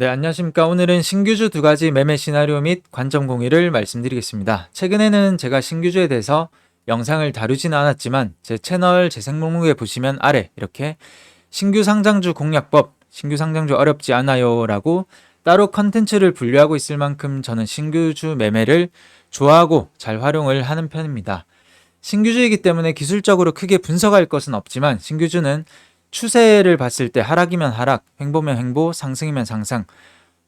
네, 안녕하십니까. 오늘은 신규주 두 가지 매매 시나리오 및 관점 공유를 말씀드리겠습니다. 최근에는 제가 신규주에 대해서 영상을 다루지는 않았지만 제 채널 재생 목록에 보시면 아래 이렇게 신규 상장주 공략법, 신규 상장주 어렵지 않아요 라고 따로 컨텐츠를 분류하고 있을 만큼 저는 신규주 매매를 좋아하고 잘 활용을 하는 편입니다. 신규주이기 때문에 기술적으로 크게 분석할 것은 없지만 신규주는 추세를 봤을 때 하락이면 하락, 횡보면 횡보, 상승이면 상승,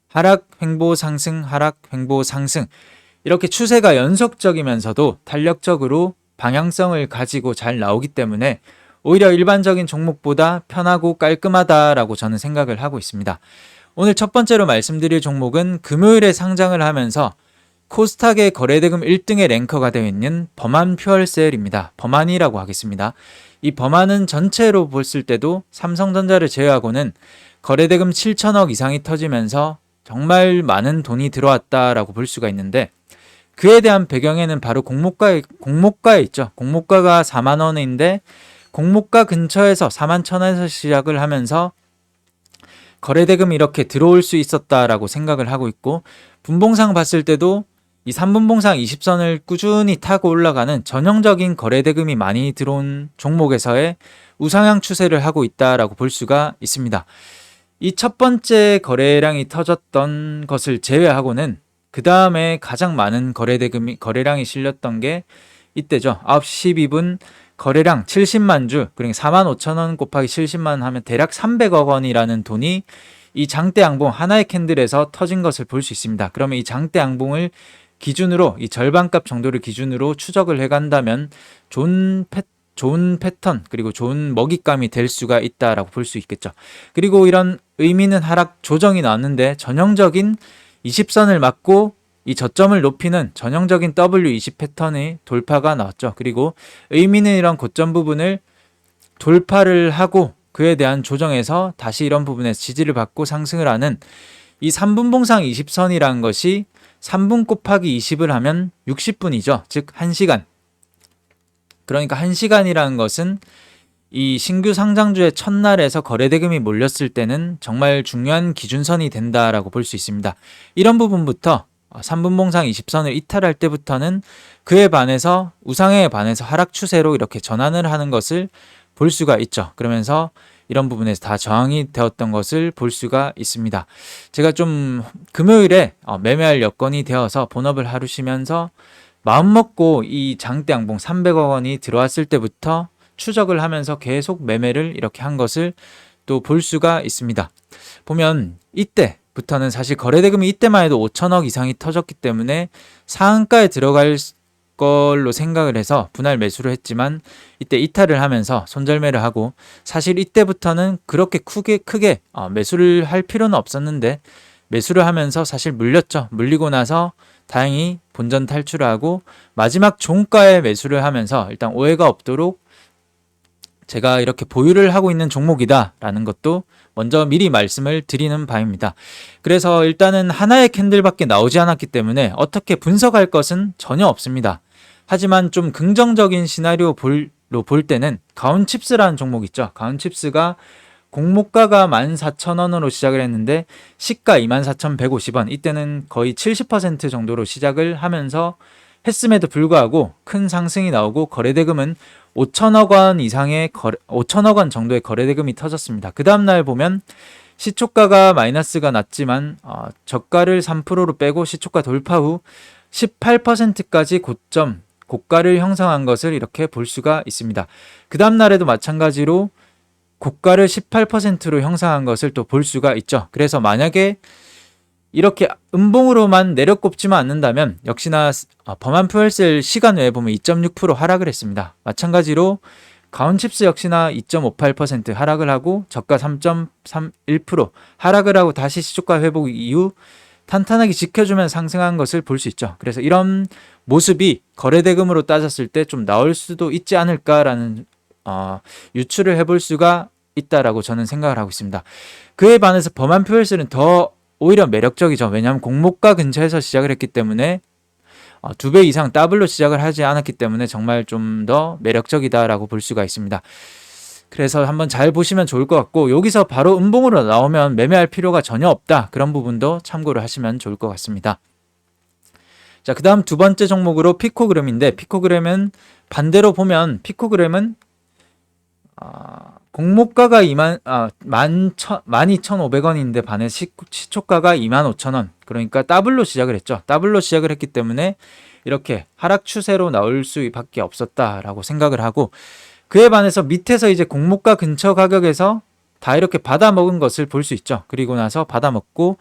하락, 횡보, 상승, 하락, 횡보, 상승. 이렇게 추세가 연속적이면서도 탄력적으로 방향성을 가지고 잘 나오기 때문에 오히려 일반적인 종목보다 편하고 깔끔하다라고 저는 생각을 하고 있습니다. 오늘 첫 번째로 말씀드릴 종목은 금요일에 상장을 하면서 코스닥의 거래대금 1등의 랭커가 되어 있는 범한 퓨얼셀입니다. 범한이라고 하겠습니다. 이 범한은 전체로 봤을 때도 삼성전자를 제외하고는 거래대금 7천억 이상이 터지면서 정말 많은 돈이 들어왔다라고 볼 수가 있는데 그에 대한 배경에는 바로 공모가에, 공모가에 있죠. 공모가가 4만 원인데 공모가 근처에서 4만 천 원에서 시작을 하면서 거래대금이 이렇게 들어올 수 있었다라고 생각을 하고 있고 분봉상 봤을 때도 이 3분 봉상 20선을 꾸준히 타고 올라가는 전형적인 거래 대금이 많이 들어온 종목에서의 우상향 추세를 하고 있다라고 볼 수가 있습니다. 이 첫 번째 거래량이 터졌던 것을 제외하고는 그 다음에 가장 많은 거래 대금이 거래량이 실렸던 게 이때죠. 9시 12분 거래량 70만 주, 그러니까 4만 5천 원 곱하기 70만 하면 대략 300억 원이라는 돈이 이 장대 양봉 하나의 캔들에서 터진 것을 볼 수 있습니다. 그러면 이 장대 양봉을 기준으로 이 절반값 정도를 기준으로 추적을 해간다면 좋은 패, 좋은 패턴 그리고 좋은 먹잇감이 될 수가 있다라고 볼 수 있겠죠. 그리고 이런 의미는 하락 조정이 나왔는데 전형적인 20선을 맞고 이 저점을 높이는 전형적인 W20 패턴의 돌파가 나왔죠. 그리고 의미는 이런 고점 부분을 돌파를 하고 그에 대한 조정에서 다시 이런 부분에서 지지를 받고 상승을 하는 이 3분봉상 20선이라는 것이 3분 곱하기 20을 하면 60분이죠. 즉 1시간. 그러니까 1시간이라는 것은 이 신규 상장주의 첫날에서 거래대금이 몰렸을 때는 정말 중요한 기준선이 된다라고 볼 수 있습니다. 이런 부분부터 3분봉상 20선을 이탈할 때부터는 그에 반해서 우상에 반해서 하락 추세로 이렇게 전환을 하는 것을 볼 수가 있죠. 그러면서 이런 부분에서 다 저항이 되었던 것을 볼 수가 있습니다. 제가 좀 금요일에 어, 매매할 여건이 되어서 본업을 하루 쉬면서 마음 먹고 이 장대 양봉 300억 원이 들어왔을 때부터 추적을 하면서 계속 매매를 이렇게 한 것을 또 볼 수가 있습니다. 보면 이때 부터는 사실 거래대금이 이때만 해도 5천억 이상이 터졌기 때문에 상한가에 들어갈 걸로 생각을 해서 분할 매수를 했지만 이때 이탈을 하면서 손절매를 하고 사실 이때부터는 그렇게 크게 크게 어, 매수를 할 필요는 없었는데 매수를 하면서 사실 물렸죠. 물리고 나서 다행히 본전 탈출을 하고 마지막 종가에 매수를 하면서 일단 오해가 없도록 제가 이렇게 보유를 하고 있는 종목이다라는 것도 먼저 미리 말씀을 드리는 바입니다. 그래서 일단은 하나의 캔들밖에 나오지 않았기 때문에 어떻게 분석할 것은 전혀 없습니다. 하지만 좀 긍정적인 시나리오 볼로 볼 때는 가온칩스라는 종목 있죠. 가온칩스가 공모가가 14,000원으로 시작을 했는데 시가 24,150원. 이때는 거의 70% 정도로 시작을 하면서 했음에도 불구하고 큰 상승이 나오고 거래대금은 5천억 원 이상의 거래, 5천억 원 정도의 거래대금이 터졌습니다. 그 다음 날 보면 시초가가 마이너스가 났지만 어, 저가를 3%로 빼고 시초가 돌파 후 18%까지 고점 고가를 형성한 것을 이렇게 볼 수가 있습니다. 그 다음 날에도 마찬가지로 고가를 18%로 형성한 것을 또 볼 수가 있죠. 그래서 만약에 이렇게 음봉으로만 내려꼽지만 않는다면 역시나 어, 범한 푸엘셀 시간 외에 보면 2.6% 하락을 했습니다. 마찬가지로 가온칩스 역시나 2.58% 하락을 하고 저가 3.31% 하락을 하고 다시 시초가 회복 이후 탄탄하게 지켜주면 상승한 것을 볼 수 있죠. 그래서 이런 모습이 거래대금으로 따졌을 때 좀 나올 수도 있지 않을까라는 어, 유추를 해볼 수가 있다라고 저는 생각을 하고 있습니다. 그에 반해서 범한 표현수는 더 오히려 매력적이죠. 왜냐하면 공모가 근처에서 시작을 했기 때문에 어, 두배 이상 더블로 시작을 하지 않았기 때문에 정말 좀 더 매력적이다라고 볼 수가 있습니다. 그래서 한번 잘 보시면 좋을 것 같고 여기서 바로 음봉으로 나오면 매매할 필요가 전혀 없다. 그런 부분도 참고를 하시면 좋을 것 같습니다. 자, 그 다음 두 번째 종목으로 피코그램인데 피코그램은 반대로 보면 피코그램은 아, 공모가가 2만 아, 12,500원인데 반해 시, 시초가가 25,000원. 그러니까 더블로 시작을 했죠. 더블로 시작을 했기 때문에 이렇게 하락 추세로 나올 수밖에 없었다라고 생각을 하고 그에 반해서 밑에서 이제 공모가 근처 가격에서 다 이렇게 받아먹은 것을 볼 수 있죠. 그리고 나서 받아먹고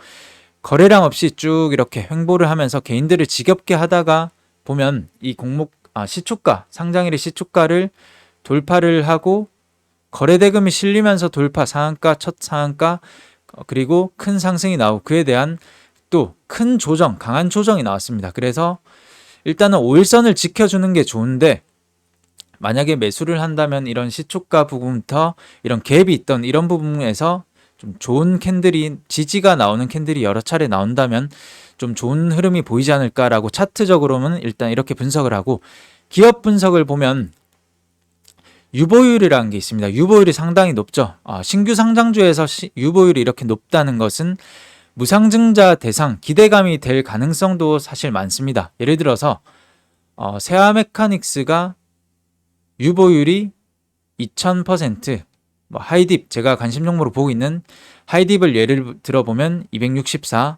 거래량 없이 쭉 이렇게 횡보를 하면서 개인들을 지겹게 하다가 보면 이 공목 아, 시초가 상장일의 시초가를 돌파를 하고 거래 대금이 실리면서 돌파 상한가 첫 상한가 어, 그리고 큰 상승이 나오고 그에 대한 또 큰 조정 강한 조정이 나왔습니다. 그래서 일단은 5일선을 지켜주는 게 좋은데 만약에 매수를 한다면 이런 시초가 부분부터 이런 갭이 있던 이런 부분에서 좀 좋은 캔들이 지지가 나오는 캔들이 여러 차례 나온다면 좀 좋은 흐름이 보이지 않을까라고 차트적으로는 일단 이렇게 분석을 하고 기업 분석을 보면 유보율이라는 게 있습니다. 유보율이 상당히 높죠. 아, 신규 상장주에서 시, 유보율이 이렇게 높다는 것은 무상증자 대상 기대감이 될 가능성도 사실 많습니다. 예를 들어서 어, 세아 메카닉스가 유보율이 2000%, 뭐 하이딥 제가 관심 종목으로 보고 있는 하이딥을 예를 들어보면 264,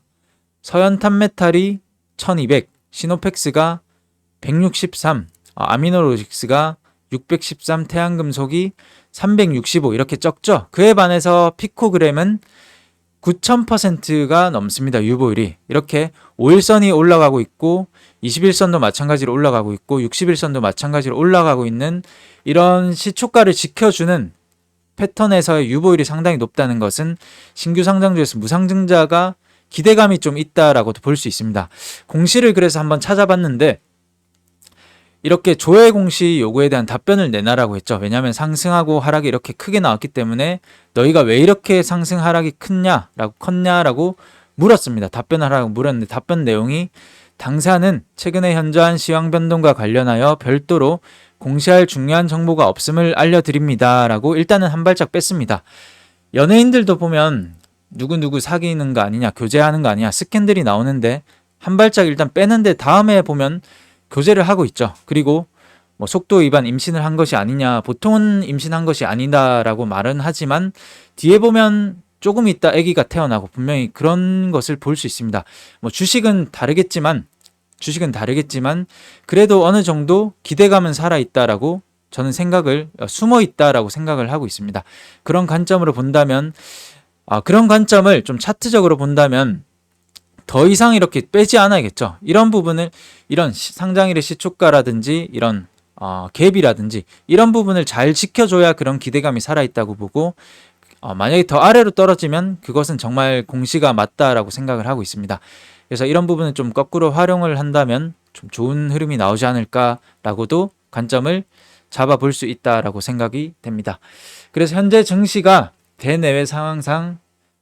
서현 탄 메탈이 1200, 시노펙스가 163, 어, 아미노로직스가 613, 태양금속이 365 이렇게 적죠. 그에 반해서 피코그램은 9000%가 넘습니다. 유보율이. 이렇게 5일선이 올라가고 있고 21선도 마찬가지로 올라가고 있고 61선도 마찬가지로 올라가고 있는 이런 시초가를 지켜주는 패턴에서의 유보율이 상당히 높다는 것은 신규 상장주에서 무상증자가 기대감이 좀 있다라고도 볼 수 있습니다. 공시를 그래서 한번 찾아봤는데 이렇게 조회 공시 요구에 대한 답변을 내놔라고 했죠. 왜냐하면 상승하고 하락이 이렇게 크게 나왔기 때문에 너희가 왜 이렇게 상승 하락이 크냐라고 컸냐라고 물었습니다. 답변하라고 물었는데 답변 내용이 당사는 최근에 현저한 시황 변동과 관련하여 별도로 공시할 중요한 정보가 없음을 알려드립니다라고 일단은 한 발짝 뺐습니다. 연예인들도 보면 누구누구 사귀는 거 아니냐 교제하는 거 아니냐 스캔들이 나오는데 한 발짝 일단 빼는데 다음에 보면 교제를 하고 있죠. 그리고 뭐 속도 위반 임신을 한 것이 아니냐 보통은 임신한 것이 아니다라고 말은 하지만 뒤에 보면 조금 있다 아기가 태어나고 분명히 그런 것을 볼 수 있습니다. 뭐 주식은 다르겠지만 주식은 다르겠지만 그래도 어느 정도 기대감은 살아 있다라고 저는 생각을 어, 숨어 있다라고 생각을 하고 있습니다. 그런 관점으로 본다면 아, 그런 관점을 좀 차트적으로 본다면 더 이상 이렇게 빼지 않아야겠죠. 이런 부분을 이런 상장일의 시초가라든지 이런 어, 갭이라든지 이런 부분을 잘 지켜줘야 그런 기대감이 살아있다고 보고 어, 만약에 더 아래로 떨어지면 그것은 정말 공시가 맞다라고 생각을 하고 있습니다. 그래서 이런 부분을 좀 거꾸로 활용을 한다면 좀 좋은 흐름이 나오지 않을까라고도 관점을 잡아볼 수 있다라고 생각이 됩니다. 그래서 현재 증시가 대내외 상황상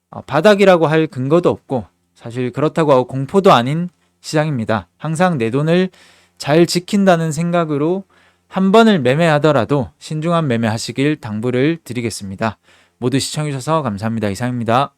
어, 바닥이라고 할 근거도 없고 사실 그렇다고 하고 공포도 아닌 시장입니다. 항상 내 돈을 잘 지킨다는 생각으로 한 번을 매매하더라도 신중한 매매하시길 당부를 드리겠습니다. 모두 시청해주셔서 감사합니다. 이상입니다.